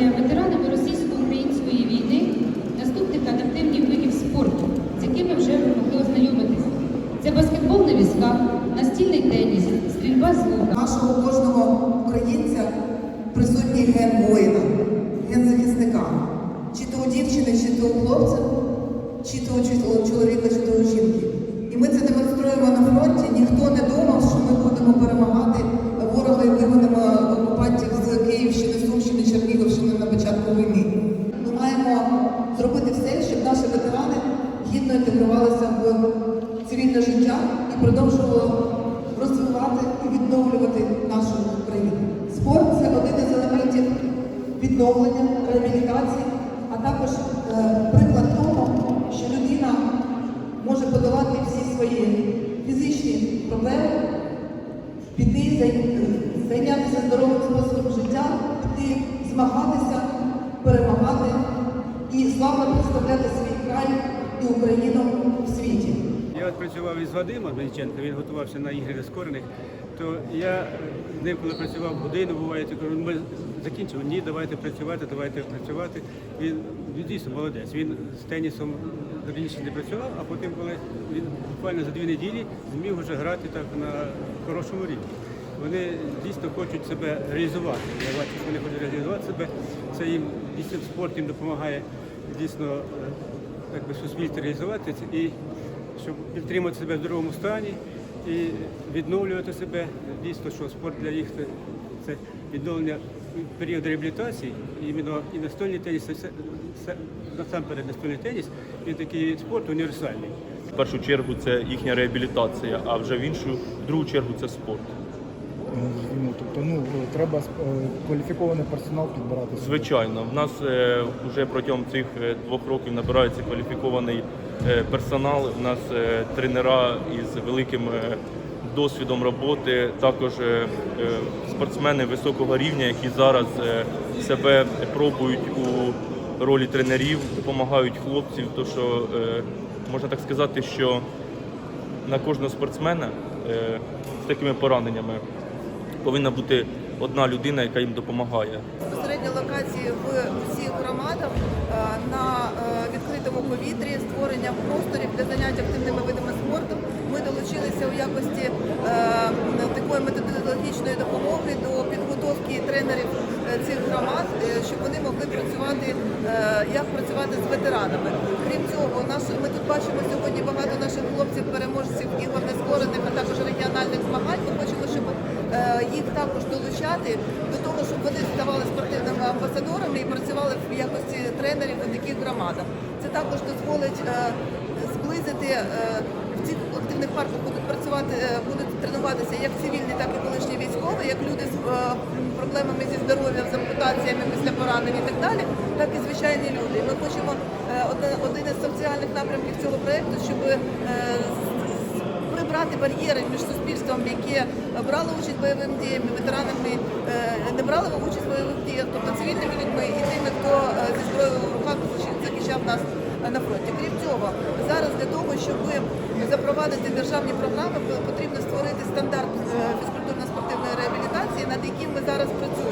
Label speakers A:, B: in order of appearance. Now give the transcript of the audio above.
A: реабілітація ветеранами російсько-української війни, наступних адаптивних видів спорту, з якими вже могли ознайомитися. Це баскетбол на візках, настільний теніс, стрільба з лука.
B: нашого кожного українця присутній ген воїна, ген захисника. Чи то у дівчини, чи то у хлопця, чи то у чоловіка, чи то у жінки. І ми це демонструємо на фронті. Ніхто не думав, що ми будемо перемагати життя і продовжували розвивати і відновлювати нашу країну. Спорт це один із елементів відновлення, реабілітації, а також е, приклад того, що людина може подолати всі свої фізичні проблеми, піти, зайнятися здоровим способом життя, піти змагатися, перемагати і славно представляти свій край і Україну в світі.
C: Я от працював із Вадимом Мельниченко, він готувався на ігри нескорених, то я з ним, коли працював годину, буває, я кажу, ми закінчимо. Ні, давайте працювати, давайте працювати. Він, він дійсно молодець. Він з тенісом раніше не працював, а потім, коли він буквально за дві неділі зміг вже грати так на хорошому рівні. Вони дійсно хочуть себе реалізувати. Я бачу, що вони хочуть реалізувати себе. Це їм дійсно спорт їм допомагає дійсно е, як би, суспільство реалізувати і щоб підтримати себе в здоровому стані і відновлювати себе. Дійсно, що спорт для їх це, це відновлення періоду період реабілітації, іменно і настольний теніс, насамперед настольний теніс, він такий спорт універсальний.
D: В першу чергу це їхня реабілітація, а вже в іншу, в другу чергу це спорт.
E: Йому, тобто, ну треба е, кваліфікований персонал підбирати.
D: Звичайно, в нас е, вже протягом цих е, двох років набирається кваліфікований е, персонал. У нас е, тренера із великим е, досвідом роботи, також е, е, спортсмени високого рівня, які зараз е, себе пробують у ролі тренерів, допомагають хлопців. То що е, можна так сказати, що на кожного спортсмена е, з такими пораненнями повинна бути одна людина, яка їм допомагає.
F: Безпосередньо локації в усіх громадах е, на е, відкритому повітрі, створення просторів для занять активними видами спорту. Ми долучилися у якості е, такої методологічної допомоги до підготовки тренерів цих громад, щоб вони могли працювати, як працювати з ветеранами. Крім цього, ми тут бачимо сьогодні багато наших хлопців, переможців ігор нескорених, а також регіональних змагань. Ми хочемо, щоб е, їх також долучати до того, щоб вони ставали спортивними амбасадорами і працювали в якості тренерів у таких громадах. Це також дозволить е, зблизити е, в цих активних парках будуть працювати, е, будуть тренуватися як цивільні, так і колишні військові, як люди з проблемами зі здоров'ям, з ампутаціями після поранень і так далі, так і звичайні люди. Ми хочемо один із соціальних напрямків цього проєкту, щоб прибрати бар'єри між суспільством, яке брало участь в бойових ветеранами е, не брали участь в бойових діях, тобто цивільними людьми і тими, хто е, зі зброєю в руках захищав нас на фронті. Крім цього, зараз для того, щоб запровадити державні програми, потрібно створити стандарт е, фізкультурно-спортивної реабілітації, над яким ми зараз працюємо.